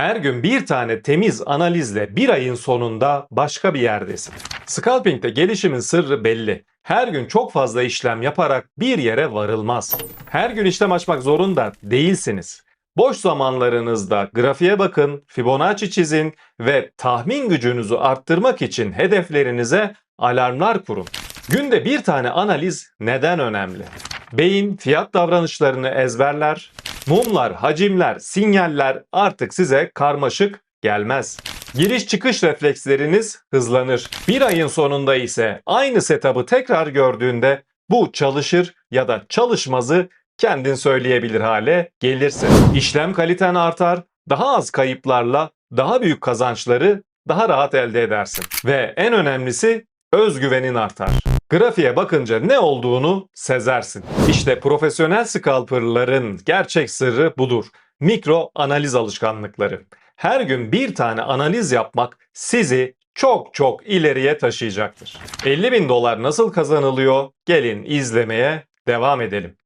Her gün bir tane temiz analizle bir ayın sonunda başka bir yerdesin. Scalping'de gelişimin sırrı belli. Her gün çok fazla işlem yaparak bir yere varılmaz. Her gün işlem açmak zorunda değilsiniz. Boş zamanlarınızda grafiğe bakın, Fibonacci çizin ve tahmin gücünüzü arttırmak için hedeflerinize alarmlar kurun. Günde bir tane analiz neden önemli? Beyin fiyat davranışlarını ezberler, mumlar, hacimler, sinyaller artık size karmaşık gelmez. Giriş çıkış refleksleriniz hızlanır. Bir ayın sonunda ise aynı setup'ı tekrar gördüğünde bu çalışır ya da çalışmazı kendin söyleyebilir hale gelirsin. İşlem kaliten artar, daha az kayıplarla daha büyük kazançları daha rahat elde edersin. Ve en önemlisi özgüvenin artar. Grafiğe bakınca ne olduğunu sezersin. İşte profesyonel scalperların gerçek sırrı budur. Mikro analiz alışkanlıkları. Her gün bir tane analiz yapmak sizi çok çok ileriye taşıyacaktır. 50 bin dolar nasıl kazanılıyor? Gelin izlemeye devam edelim.